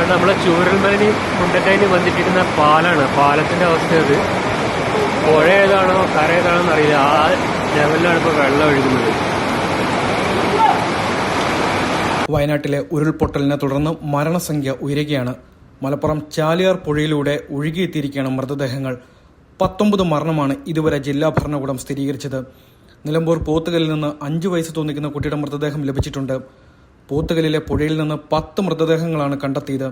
കാരണം നമ്മളെ ചൂരൽമലനി മുണ്ടക്കയിൽ വന്നിട്ടിരുന്ന പാലാണ്. പാലത്തിന്റെ അവസ്ഥ അത്. പുഴ ഏതാണോ കര ഏതാണോ എന്നറിയില്ല ആ ലെവലിലാണ് ഇപ്പോൾ വെള്ളം ഒഴുകുന്നത്. വയനാട്ടിലെ ഉരുൾപൊട്ടലിനെ തുടർന്ന് മരണസംഖ്യ ഉയരുകയാണ്. മലപ്പുറം ചാലിയാർ പുഴയിലൂടെ ഒഴുകിയെത്തിയിരിക്കുകയാണ് മൃതദേഹങ്ങൾ. പത്തൊമ്പത് മരണമാണ് ഇതുവരെ ജില്ലാ ഭരണകൂടം സ്ഥിരീകരിച്ചത്. നിലമ്പൂർ പോത്തുകലിൽ നിന്ന് അഞ്ചു വയസ്സ് തോന്നിക്കുന്ന കുട്ടിയുടെ മൃതദേഹം ലഭിച്ചിട്ടുണ്ട്. പോത്തുകലിലെ പുഴയിൽ നിന്ന് പത്ത് മൃതദേഹങ്ങളാണ് കണ്ടെത്തിയത്.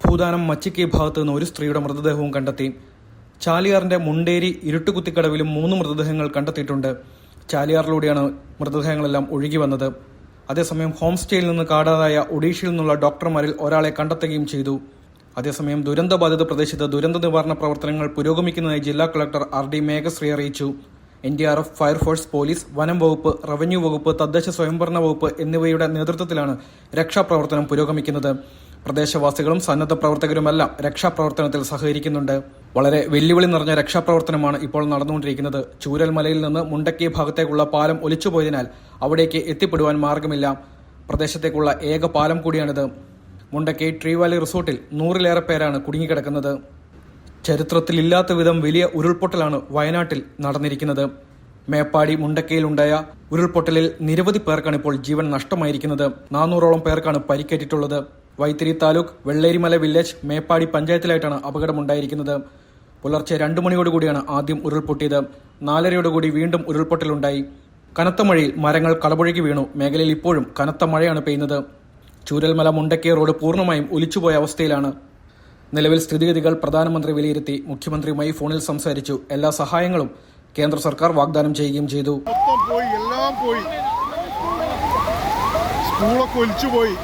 ഭൂദാനം മച്ചിക്കി ഭാഗത്ത് നിന്ന് ഒരു സ്ത്രീയുടെ മൃതദേഹവും കണ്ടെത്തി. ചാലിയാറിന്റെ മുണ്ടേരി ഇരുട്ടുകുത്തിക്കടവിലും മൂന്ന് മൃതദേഹങ്ങൾ കണ്ടെത്തിയിട്ടുണ്ട്. ചാലിയാറിലൂടെയാണ് മൃതദേഹങ്ങളെല്ലാം ഒഴുകി വന്നത്. അതേസമയം ഹോം സ്റ്റേയിൽ നിന്ന് കാടാതായ ഒഡീഷയിൽ നിന്നുള്ള ഡോക്ടർമാരിൽ ഒരാളെ കണ്ടെത്തുകയും ചെയ്തു. അതേസമയം ദുരന്തബാധിത പ്രദേശത്ത് ദുരന്ത നിവാരണ പ്രവർത്തനങ്ങൾ പുരോഗമിക്കുന്നതായി ജില്ലാ കളക്ടർ ആർ ഡി മേഘശ്രീ അറിയിച്ചു. N D R F fire force police വനം വകുപ്പ് റവന്യൂ വകുപ്പ് തദ്ദേശ സ്വയംഭരണ വകുപ്പ് എന്നിവയുടെ നേതൃത്വത്തിലാണ് രക്ഷാപ്രവർത്തനം പുരോഗമിക്കുന്നത്. പ്രദേശവാസികളും സന്നദ്ധ പ്രവർത്തകരുമെല്ലാം രക്ഷാപ്രവർത്തനത്തിൽ സഹകരിക്കുന്നുണ്ട്. വളരെ വെല്ലുവിളി നിറഞ്ഞ രക്ഷാപ്രവർത്തനമാണ് ഇപ്പോൾ നടന്നുകൊണ്ടിരിക്കുന്നത്. ചൂരൽമലയിൽ നിന്ന് മുണ്ടക്കി ഭാഗത്തേക്കുള്ള പാലം ഒലിച്ചുപോയതിനാൽ അവിടേക്ക് എത്തിപ്പെടുവാൻ മാർഗമില്ല. പ്രദേശത്തേക്കുള്ള ഏക പാലം കൂടിയാണിത്. മുണ്ടക്കി ട്രീ വാലി റിസോർട്ടിൽ നൂറിലേറെ പേരാണ് കുടുങ്ങിക്കിടക്കുന്നത്. ചരിത്രത്തിലില്ലാത്ത വിധം വലിയ ഉരുൾപൊട്ടലാണ് വയനാട്ടിൽ നടന്നിരിക്കുന്നത്. മേപ്പാടി മുണ്ടക്കയിലുണ്ടായ ഉരുൾപൊട്ടലിൽ നിരവധി പേർക്കാണ് ഇപ്പോൾ ജീവൻ നഷ്ടമായിരിക്കുന്നത്. നാനൂറോളം പേർക്കാണ് പരിക്കേറ്റിട്ടുള്ളത്. വൈത്തിരി താലൂക്ക് വെള്ളേരിമല വില്ലേജ് മേപ്പാടി പഞ്ചായത്തിലായിട്ടാണ് അപകടമുണ്ടായിരിക്കുന്നത്. പുലർച്ചെ രണ്ടു മണിയോടുകൂടിയാണ് ആദ്യം ഉരുൾപൊട്ടിയത്. നാലരയോടുകൂടി വീണ്ടും ഉരുൾപൊട്ടലുണ്ടായി. കനത്ത മഴയിൽ മരങ്ങൾ കടപുഴകി വീണു. മേഖലയിൽ ഇപ്പോഴും കനത്ത മഴയാണ് പെയ്യുന്നത്. ചൂരൽമല മുണ്ടക്കയ റോഡ് പൂർണമായും ഒലിച്ചുപോയ അവസ്ഥയിലാണ് നിലവിൽ സ്ഥിതിഗതികൾ പ്രധാനമന്ത്രി വിലയിരുത്തി മുഖ്യമന്ത്രിയുമായി ഫോണിൽ സംസാരിച്ചു. എല്ലാ സഹായങ്ങളും കേന്ദ്ര സർക്കാർ വാഗ്ദാനം ചെയ്യുകയും ചെയ്തു. പോയി എല്ലാം പോയി. സ്കൂളൊക്കെ ഒലിച്ചു പോയി